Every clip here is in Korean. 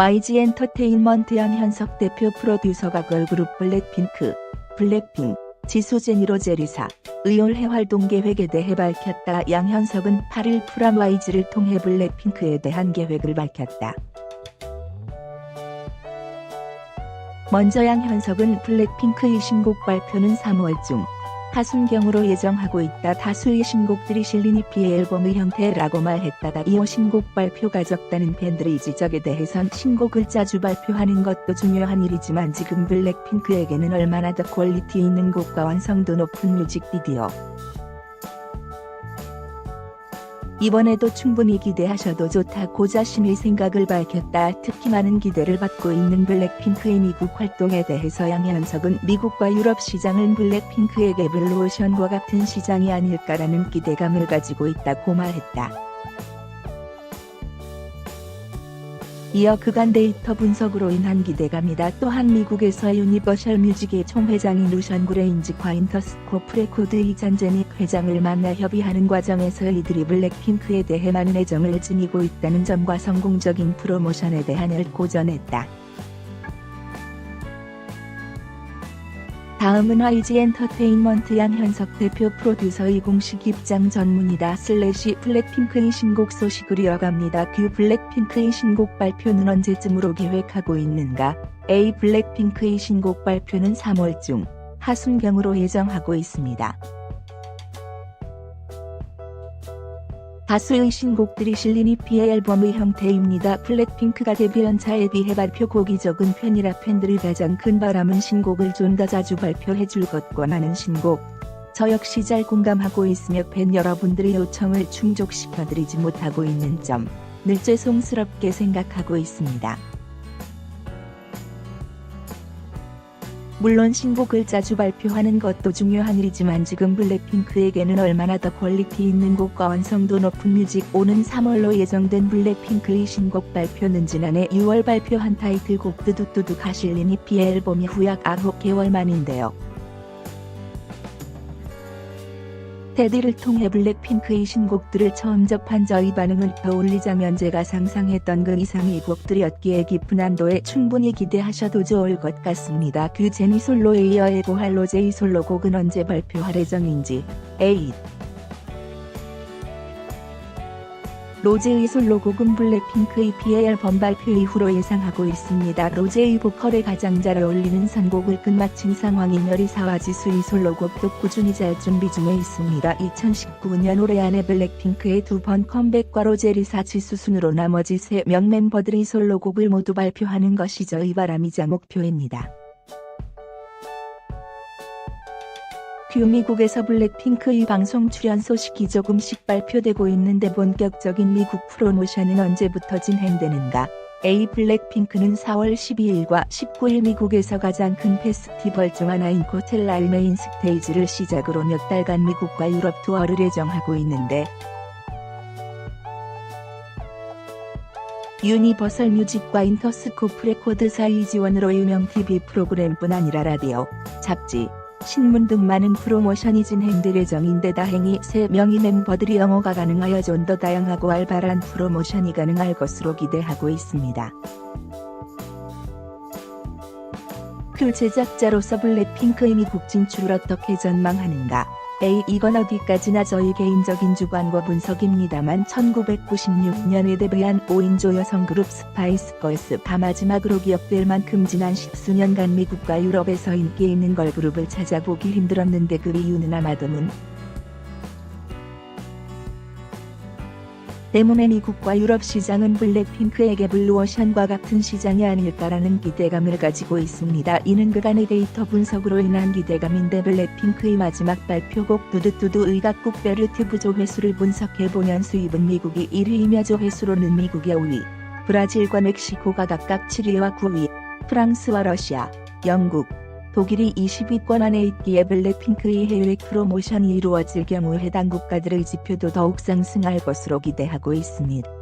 YG 엔터테인먼트 양현석 대표 프로듀서가 걸그룹 블랙핑크, 블랙핑, 지수제니로 제리사, 의올해 활동 계획에 대해 밝혔다. 양현석은 8일 프람 YG를 통해 블랙핑크에 대한 계획을 밝혔다. 먼저 양현석은 블랙핑크의 신곡 발표는 3월 중 하순경으로 예정하고 있다. 다수의 신곡들이 실린 EP의 앨범의 형태라고 말했다가 이어 신곡 발표가 적다는 팬들의 지적에 대해선 신곡을 자주 발표하는 것도 중요한 일이지만 지금 블랙핑크에게는 얼마나 더 퀄리티 있는 곡과 완성도 높은 뮤직비디오 이번에도 충분히 기대하셔도 좋다고 자신의 생각을 밝혔다. 특히 많은 기대를 받고 있는 블랙핑크의 미국 활동에 대해서 양현석은 미국과 유럽 시장은 블랙핑크에게 블루오션과 같은 시장이 아닐까라는 기대감을 가지고 있다고 말했다. 이어 그간 데이터 분석으로 인한 기대감이다. 또한 미국에서 유니버셜 뮤직의 총회장인 루션 그레인지과 인터스코프 레코드의 잔제닉 회장을 만나 협의하는 과정에서 이들이 블랙핑크에 대해 많은 애정을 지니고 있다는 점과 성공적인 프로모션에 대한 을 고전했다. 다음은 YG 엔터테인먼트 양현석 대표 프로듀서의 공식 입장 전문이다. 슬래시 블랙핑크의 신곡 소식을 이어갑니다. 그 블랙핑크의 신곡 발표는 언제쯤으로 계획하고 있는가? A 블랙핑크의 신곡 발표는 3월 중 하순경으로 예정하고 있습니다. 다수의 신곡들이 실린 EP의 앨범의 형태입니다. 블랙핑크가 데뷔 연차에 비해 발표곡이 적은 편이라 팬들의 가장 큰 바람은 신곡을 좀 더 자주 발표해줄 것과 많은 신곡. 저 역시 잘 공감하고 있으며 팬 여러분들의 요청을 충족시켜드리지 못하고 있는 점 늘 죄송스럽게 생각하고 있습니다. 물론 신곡을 자주 발표하는 것도 중요한 일이지만 지금 블랙핑크에게는 얼마나 더 퀄리티 있는 곡과 완성도 높은 뮤직 오는 3월로 예정된 블랙핑크의 신곡 발표는 지난해 6월 발표한 타이틀곡 뚜두뚜두가 실린 EP의 앨범이 후약 9개월 만인데요. 테디를 통해 블랙핑크의 신곡들을 처음 접한 저희 반응을 떠올리자면 제가 상상했던 그 이상의 곡들이었기에 깊은 한도에 충분히 기대하셔도 좋을 것 같습니다. 그 제니 솔로에 이어 에고할 로제의 솔로곡은 언제 발표할 예정인지. 에잇. 로제의 솔로 곡은 블랙핑크의 피의 앨범 발표 이후로 예상하고 있습니다. 로제의 보컬에 가장 잘 어울리는 선곡을 끝마친 상황이며 리사와 지수의 솔로곡도 꾸준히 잘 준비 중에 있습니다. 2019년 올해 안에 블랙핑크의 두 번 컴백과 로제 리사 지수 순으로 나머지 3명 멤버들의 솔로곡을 모두 발표하는 것이 저희 바람이자 목표입니다. 큐 미국에서 블랙핑크의 방송 출연 소식이 조금씩 발표되고 있는데 본격적인 미국 프로모션은 언제부터 진행되는가? A 블랙핑크는 4월 12일과 19일 미국에서 가장 큰 페스티벌 중 하나인 코텔라의 메인 스테이지를 시작으로 몇 달간 미국과 유럽 투어를 예정하고 있는데 유니버설 뮤직과 인터스코프 레코드사의 지원으로 유명 TV 프로그램뿐 아니라 라디오, 잡지, 신문 등 많은 프로모션이 진행될 예정인데 다행히 3명의 멤버들이 영어가 가능하여 좀 더 다양하고 활발한 프로모션이 가능할 것으로 기대하고 있습니다. 그 제작자로서 블랙핑크의 미국 진출을 어떻게 전망하는가? A. 이건 어디까지나 저희 개인적인 주관과 분석입니다만 1996년 에 데뷔한 5인조 여성 그룹 스파이스 걸스가 마지막으로 기억될 만큼 지난 십수년간 미국과 유럽에서 인기 있는 걸그룹을 찾아보기 힘들었는데 그 이유는 아마도 문 때문에 미국과 유럽 시장은 블랙핑크에게 블루오션과 같은 시장이 아닐까라는 기대감을 가지고 있습니다. 이는 그간의 데이터 분석으로 인한 기대감인데 블랙핑크의 마지막 발표곡 두두두두 의 각국 베르티브 조회수를 분석해보면 수입은 미국이 1위이며 조회수로는 미국의 5위, 브라질과 멕시코가 각각 7위와 9위, 프랑스와 러시아, 영국, 독일이 20위권 안에 있기에 블랙핑크의 해외 프로모션이 이루어질 경우 해당 국가들의 지표도 더욱 상승할 것으로 기대하고 있습니다.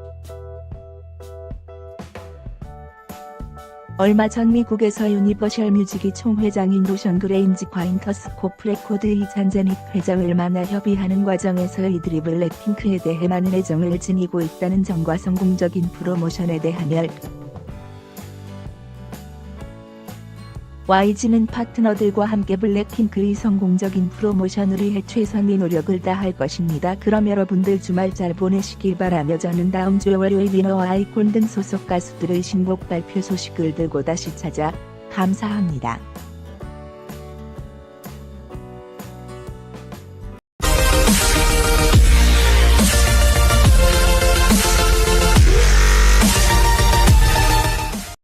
얼마 전 미국에서 유니버셜 뮤직이 총회장인 로션 그레인지 과인터스 코프레코드 이 잔제닉 회장을 만나 협의하는 과정에서 이들이 블랙핑크에 대해 많은 애정을 지니고 있다는 점과 성공적인 프로모션에 열 YG는 파트너들과 함께 블랙핑크의 성공적인 프로모션을 위해 최선의 노력을 다할 것입니다. 그럼 여러분들 주말 잘 보내시길 바라며 저는 다음 주 월요일 위너와 아이콘 등 소속 가수들의 신곡 발표 소식을 들고 다시 찾아 감사합니다.